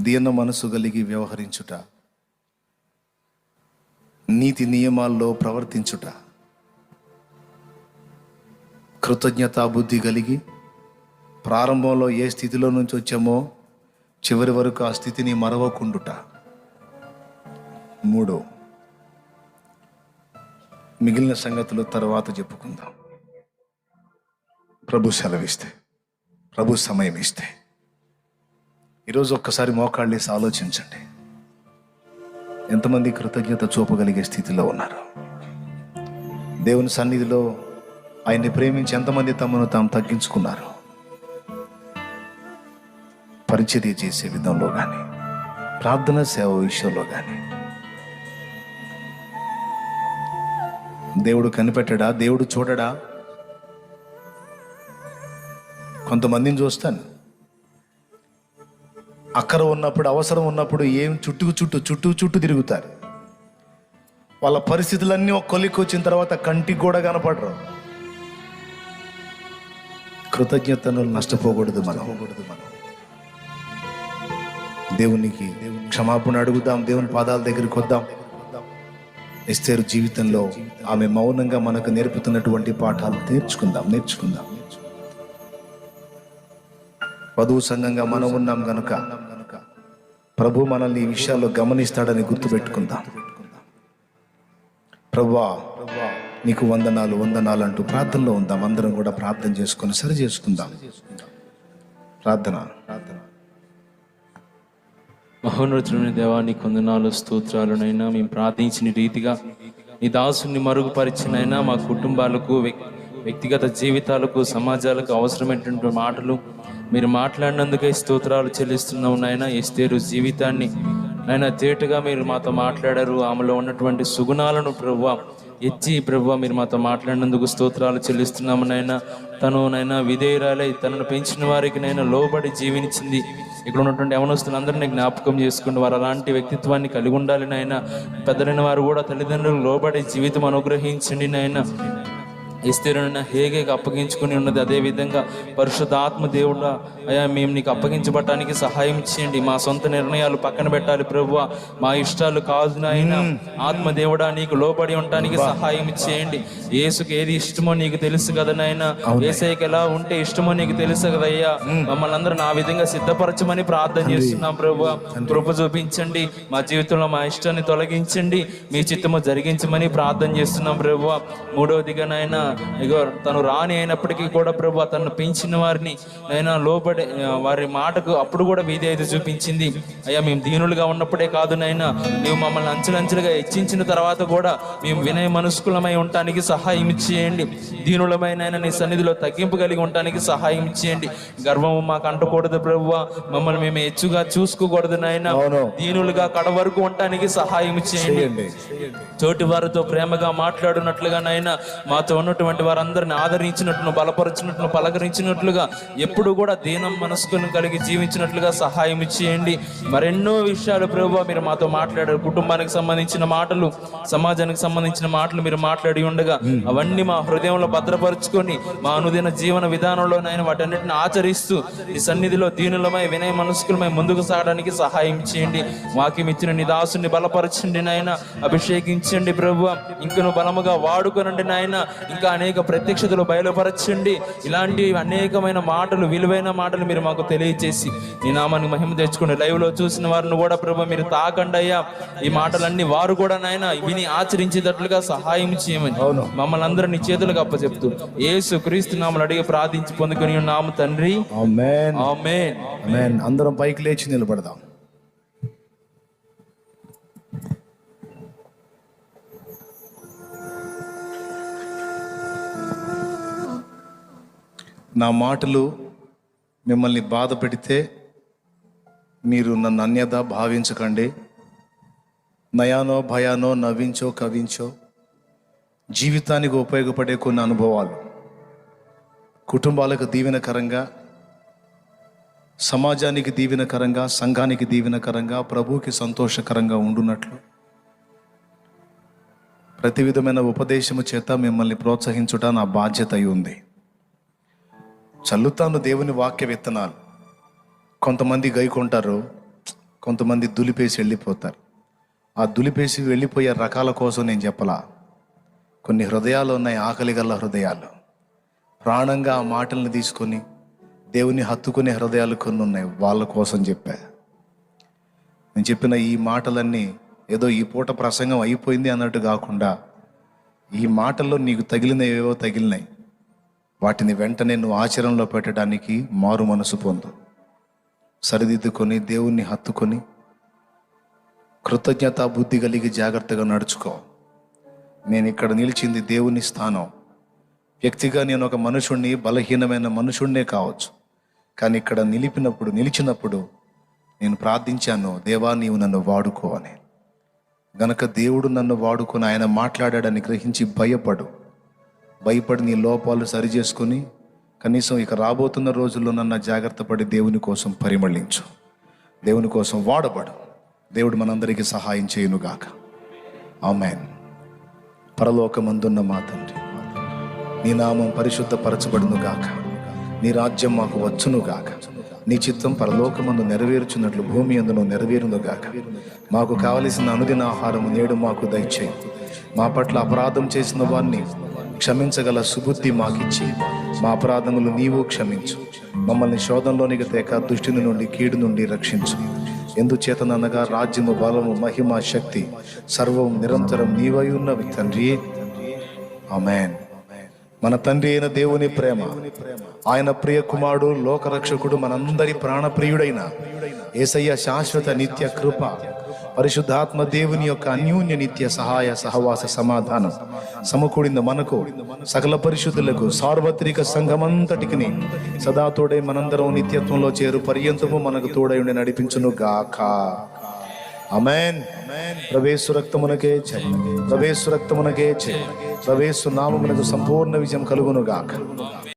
దీన మనసు కలిగి వ్యవహరించుట. నీతి నియమాల్లో ప్రవర్తించుట. కృతజ్ఞతా బుద్ధి కలిగి ప్రారంభంలో ఏ స్థితిలో నుంచి వచ్చామో చివరి వరకు ఆ స్థితిని మరవకుండుట. మూడు. మిగిలిన సంగతులు తర్వాత చెప్పుకుందాం. ప్రభు సెలవిస్తే ప్రభు సమయం ఇస్తే ఈరోజు ఒక్కసారి మోకాళ్ళేసి ఆలోచించండి. ఎంతమంది కృతజ్ఞత చూపగలిగే స్థితిలో ఉన్నారు? దేవుని సన్నిధిలో ఆయన్ని ప్రేమించి ఎంతమంది తమను తాము తగ్గించుకున్నారు? పరిచర్య చేసే విధంలో కానీ ప్రార్థన సేవ విషయంలో కానీ దేవుడు కనిపెట్టడా? దేవుడు చూడడా? కొంతమందిని చూస్తాను. అక్కర ఉన్నప్పుడు అవసరం ఉన్నప్పుడు ఏం చుట్టుకు చుట్టూ చుట్టూ చుట్టూ తిరుగుతారు. వాళ్ళ పరిస్థితులన్నీ ఒక కొలికి వచ్చిన తర్వాత కంటికి కూడా కనపడరు. కృతజ్ఞతను నష్టపోకూడదు మనం. మనం దేవునికి క్షమాపణ అడుగుదాం దేవుని పాదాల దగ్గరికి వద్దాం. ఎస్తేరు జీవితంలో ఆమె మౌనంగా మనకు నేర్పుతున్నటువంటి పాఠాలు నేర్చుకుందాం నేర్చుకుందాం. వధువు సంఘంగా మనం ఉన్నాం గనుక ప్రభు మనల్ని ఈ విషయాల్లో గమనిస్తాడని గుర్తుపెట్టుకుందాం. ప్రభా నీకు వందనాలు వందనాలు అంటూ ప్రార్థనలో ఉందాం. అందరం కూడా ప్రార్థన చేసుకొని సరి చేసుకుందాం. ప్రార్థన. ప్రార్థన మహోన్నతుని దేవా నీకు వందనాలు స్తోత్రాలునైనా మేము ప్రార్థించిన రీతిగా నీ దాసుని మరుగుపరిచినైనా మా కుటుంబాలకు వ్యక్తిగత జీవితాలకు సమాజాలకు అవసరమైనటువంటి మాటలు మీరు మాట్లాడినందుకే స్తోత్రాలు చెల్లిస్తున్నాం నాయన. ఎస్తేరు జీవితాన్ని నాయన తేటగా మీరు మాతో మాట్లాడారు. ఆమెలో ఉన్నటువంటి సుగుణాలను ప్రభువా ఎత్తి ప్రభు మీరు మాతో మాట్లాడినందుకు స్తోత్రాలు చెల్లిస్తున్నాము నాయన. తను నైనా విధేయురాలై తనను పెంచిన వారికి నైనా లోబడి జీవించింది. ఇక్కడ ఉన్నటువంటి యవనస్తులందరినీ జ్ఞాపకం చేసుకుంటూ వారు అలాంటి వ్యక్తిత్వాన్ని కలిగి ఉండాలి నాయన. పెద్దలైన వారు కూడా తల్లిదండ్రులు లోబడి జీవితం అనుగ్రహించండి నాయన. ఇస్తేరున హేగే అప్పగించుకుని ఉన్నది. అదే విధంగా పరిశుద్ధాత్మ దేవుడా అయా మేము నీకు అప్పగించబడటానికి సహాయం చేయండి. మా సొంత నిర్ణయాలు పక్కన పెట్టాలి ప్రభు మా ఇష్టాలు కాదు నాయన. ఆత్మ దేవుడా నీకు లోబడి ఉండటానికి సహాయం చేయండి. యేసుకు ఏది ఇష్టమో నీకు తెలుసు కదా నాయన. ఏసైకి ఎలా ఉంటే ఇష్టమో నీకు తెలుసు కదయ్యా మమ్మల్ని అందరూ నా విధంగా సిద్ధపరచమని ప్రార్థన చేస్తున్నాం ప్రభు కృప చూపించండి. మా జీవితంలో మా ఇష్టాన్ని తొలగించండి. మీ చిత్తము జరిగించమని ప్రార్థన చేస్తున్నాం ప్రభు మూడవదిగా నాయన ఇగో తను రాని అయినప్పటికీ కూడా ప్రభు తను పెంచిన వారిని నైనా లోబడి వారి మాటకు అప్పుడు కూడా విధేయత చూపించింది. అయ్యా మేము దీనులుగా ఉన్నప్పుడే కాదు నైనా నీవు మమ్మల్ని అంచెలంచెలుగా హెచ్చించిన తర్వాత కూడా మేము వినయ మనస్కులమై ఉండటానికి సహాయం చేయండి. దీనులమైన నీ సన్నిధిలో తగ్గింపు కలిగి ఉండటానికి సహాయం చేయండి. గర్వము మాకు అంటకూడదు ప్రభువ మమ్మల్ని మేము హెచ్చుగా చూసుకోకూడదు నాయన. దీనులుగా కడ వరకు ఉండటానికి సహాయం చేయండి. తోటి వారితో ప్రేమగా మాట్లాడినట్లుగా నాయన మాతో ఉన్నటువంటి వారందరిని ఆదరించినట్లు బలపరిచినట్లు పలకరించినట్లుగా ఎప్పుడు కూడా దీనం మనస్కును కలిగి జీవించినట్లుగా సహాయం చేయండి మరెన్నో విషయాలు ప్రభు మీరు మాతో మాట్లాడారు. కుటుంబానికి సంబంధించిన మాటలు సమాజానికి సంబంధించిన మాటలు మీరు మాట్లాడి ఉండగా అవన్నీ మా హృదయంలో భద్రపరుచుకొని మా అనుదిన జీవన విధానంలో నాయన వాటన్నిటిని ఆచరిస్తూ ఈ సన్నిధిలో దీనులమై వినయ మనస్కులమై ముందుకు సాగడానికి సహాయం చేయండి వాక్యం ఇచ్చిన నీ దాసుని బలపరచండి నాయన. అభిషేకించండి ప్రభు. ఇంకను బలముగా వాడుకొనండి నాయన. ఇంకా అనేక ప్రత్యక్షతలు బయలుపరచండి. ఇలాంటి అనేకమైన మాటలు విలువైన మాటలు మీరు మాకు తెలియజేసి నీ నామాన్ని మహిమ తెచ్చుకుని లైవ్లో చూసిన వారిని కూడా ప్రభు మీరు తాకండి అయ్యా. ఈ మాటలన్నీ వారు కూడా నాయన విని ఆచరించేటట్లుగా సహాయం చేయమని అవును. మమ్మల్ని అందరూ నీ చేతులకు అప్పచెప్తూ యేసు క్రీస్తు నామలు అడిగి ప్రార్థించి పొందుకొని నామ తండ్రి. అందరం పైకి లేచి నిలబడదాం. నా మాటలు మిమ్మల్ని బాధ పెడితే మీరు నన్ను అన్యదా భావించకండి. నయానో భయానో నవ్వించో కవించో జీవితానికి ఉపయోగపడే కొన్ని అనుభవాలు. కుటుంబాలకు దీవెనకరంగా సమాజానికి దీవెనకరంగా సంఘానికి దీవెనకరంగా ప్రభువుకి సంతోషకరంగా ఉండునట్లు. ప్రతి విధమైన ఉపదేశము చేత మిమ్మల్ని ప్రోత్సహించుట నా బాధ్యత అయి ఉంది. చల్లుతాను దేవుని వాక్య విత్తనాలు. కొంతమంది గైకుంటారు కొంతమంది దులిపేసి వెళ్ళిపోతారు. ఆ దులిపేసి వెళ్ళిపోయే రకాల కోసం నేను చెప్పలా. కొన్ని హృదయాలు ఉన్నాయి ఆకలి గల హృదయాలు. ప్రాణంగా ఆ మాటల్ని తీసుకొని దేవుని హత్తుకునే హృదయాలు కొన్ని ఉన్నాయి వాళ్ళ కోసం చెప్పా. నేను చెప్పిన ఈ మాటలన్నీ ఏదో ఈ పూట ప్రసంగం అయిపోయింది అన్నట్టు కాకుండా ఈ మాటల్లో నీకు తగిలినవి ఏవో తగిలినాయి. వాటిని వెంటనే నువ్వు ఆచరణలో పెట్టడానికి మారు మనసు పొందు. సరిదిద్దుకొని దేవుణ్ణి హత్తుకొని కృతజ్ఞత బుద్ధి కలిగి జాగ్రత్తగా నడుచుకో. నేను ఇక్కడ నిలిచింది దేవుని స్థానం. వ్యక్తిగా నేను ఒక మనుషుణ్ణి బలహీనమైన మనుషుణ్ణే కావచ్చు. కానీ ఇక్కడ నిలిపినప్పుడు నిలిచినప్పుడు నేను ప్రార్థించాను దేవా నీవు నన్ను వాడుకో అని. గనక దేవుడు నన్ను వాడుకొని ఆయన మాట్లాడాడని గ్రహించి భయపడు. భయపడి నీ లోపాలు సరిచేసుకొని కనీసం ఇక రాబోతున్న రోజుల్లో నన్న జాగ్రత్త పడి దేవుని కోసం పరిమళించు. దేవుని కోసం వాడబడు. దేవుడు మనందరికీ సహాయం చేయునుగాక. ఆమెన్. పరలోకమందున్న మా తండ్రి నీ నామం పరిశుద్ధపరచబడును గాక నీ రాజ్యం మాకు వచ్చును గాక నీ చిత్తం పరలోకమందు నెరవేర్చున్నట్లు భూమి అందును నెరవేరును గాక మాకు కావలసిన అనుదిన ఆహారం నేడు మాకు దయచేయి. మా పట్ల అపరాధం చేసిన వారిని క్షమించగల సుబుద్ధి మాకిచ్చి మా అపరాధములు నీవు క్షమించు. మమ్మల్ని శోధంలోనికి తేక దుష్టిని నుండి కీడు నుండి రక్షించు. ఎందుచేతనగా రాజ్యము బలము మహిమ శక్తి సర్వం నిరంతరం నీవై ఉన్నవి తండ్రి. ఆమెన్. మన తండ్రి అయిన దేవుని ప్రేమ ఆయన ప్రియ కుమారుడు లోకరక్షకుడు మనందరి ప్రాణప్రియుడైన ఏసయ్య శాశ్వత నిత్య కృప పరిశుద్ధాత్మ దేవుని యొక్క అన్యోన్య నిత్య సహాయ సహవాస సమాధానం. సమకూడిన మనకు సకల పరిశుద్ధులకు సార్వత్రిక సంఘమంతటికి సదా తోడే మనందరం నిత్యత్వంలో చేరు పర్యంతము మనకు తోడై ఉండి నడిపించును గాక. అమెన్ ప్రవేశు రక్తమునకే జయ. ప్రవేశు రక్తమునకే జయ. ప్రవేశు నామమునకు సంపూర్ణ విజయం కలుగును గాక.